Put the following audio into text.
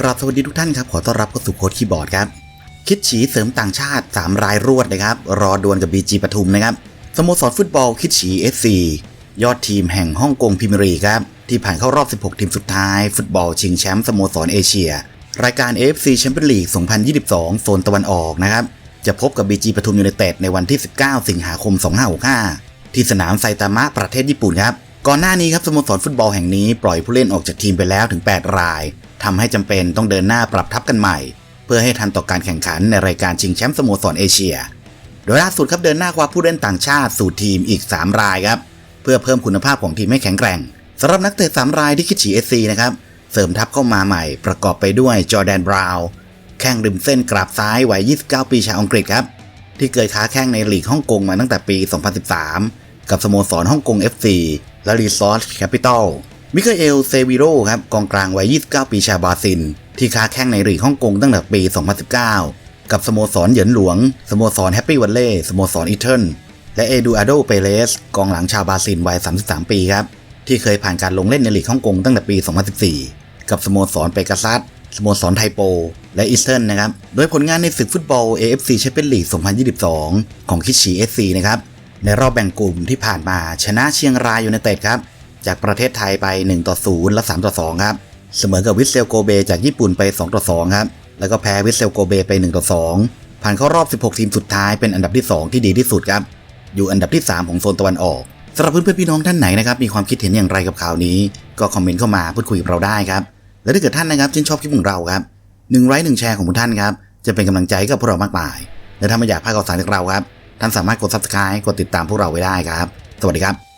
กราบสวัสดีทุกท่านครับ ขอต้อนรับเข้าสู่โค้ดคีย์บอร์ดครับ คิดฉีเสริมต่างชาติ 3 รายรวดนะครับ รอดวลกับ BG ปทุมนะครับ สโมสรฟุตบอลคิดฉี FC ยอดทีมแห่งฮ่องกงพรีเมียร์ลีครับ ที่ผ่านเข้ารอบ 16 ทีมสุดท้าย ฟุตบอลชิงแชมป์สโมสรเอเชีย รายการ AFC แชมเปี้ยนลีก 2022 โซนตะวันออกนะครับ จะพบกับ BG ปทุมยูไนเต็ดในวันที่ 19 สิงหาคม 2565 ที่สนามไซตามะประเทศญี่ปุ่นครับ ก่อนหน้านี้ครับสโมสรฟุตบอลแห่งนี้ปล่อยผู้เล่นออกจากทีมไปแล้วถึง 8 ราย ทำให้จำเป็นต้องเดินหน้าปรับทัพกันใหม่ เพื่อให้ทันต่อการแข่งขันในรายการชิงแชมป์สโมสรเอเชีย โดยล่าสุดครับเดินหน้าคว้าผู้เล่นต่างชาติสู่ทีมอีก 3 รายครับเพื่อเพิ่มคุณภาพของทีมให้แข็งแกร่งสำหรับนักเตะ3รายที่คิดฉีเอซีนะครับเสริมทัพเข้ามาใหม่ประกอบไปด้วยจอร์แดนบราวน์แข้งริมเส้นกราบซ้ายวัย 29 ปีชาวอังกฤษครับที่เคยค้าแข้งในลีกฮ่องกงมาตั้งแต่ปี 2013 กับสโมสรฮ่องกง FC และรีซอร์แคปิตอล มิคเอลเซวิโรครับกองกลางวัย 29 ปีชาวบราซิล ที่ค้าแข้งในลีกฮ่องกงตั้งแต่ปี 2019 กับสโมสรเหยินหลวง สโมสรแฮปปี้วันเล่สโมสรอีเทิร์นและเอดูอาโดเปเรสกองหลังชาวบราซิลวัย 33 ปีครับ ที่เคยผ่านการลงเล่นในลีกฮ่องกงตั้งแต่ปี 2014 กับสโมสรเปกาซัสสโมสรไทโป และอีสเทิร์นนะครับ โดยผลงานในศึกฟุตบอล AFC แชมเปี้ยนลีก 2022 ของคิดฉี SC นะครับ ในรอบแบ่งกลุ่มที่ผ่านมาชนะเชียงรายยูไนเต็ดครับ จากประเทศไทยไป 1 ต่อ 0 และ3ต่อ 2 ครับ เสมอกับวิสเซลโกเบจากญี่ปุ่นไป 2 ต่อ 2 ครับ แล้วก็แพ้วิสเซลโกเบไป 1 ต่อ 2 ผ่านเข้ารอบ 16 ทีมสุดท้ายเป็นอันดับที่ 2 ที่ดีที่สุดครับ อยู่อันดับที่ 3 ของโซนตะวันออกสำหรับเพื่อนๆพี่น้องท่านไหนนะครับมีความคิดเห็นอย่างไรกับข่าวนี้ ก็คอมเมนต์เข้ามาพูดคุยกับเราได้ครับ และถ้าเกิดท่านนะครับชื่นชอบคลิปของเราครับหนึ่งไลค์หนึ่งแชร์ของท่านครับจะเป็นกำลังใจกับพวกเรามากมาย และถ้าไม่อยากพลาดข่าวสารจากเราครับท่านสามารถกด subscribe กดติดตามพวกเราไว้ได้ครับ สวัสดีครับ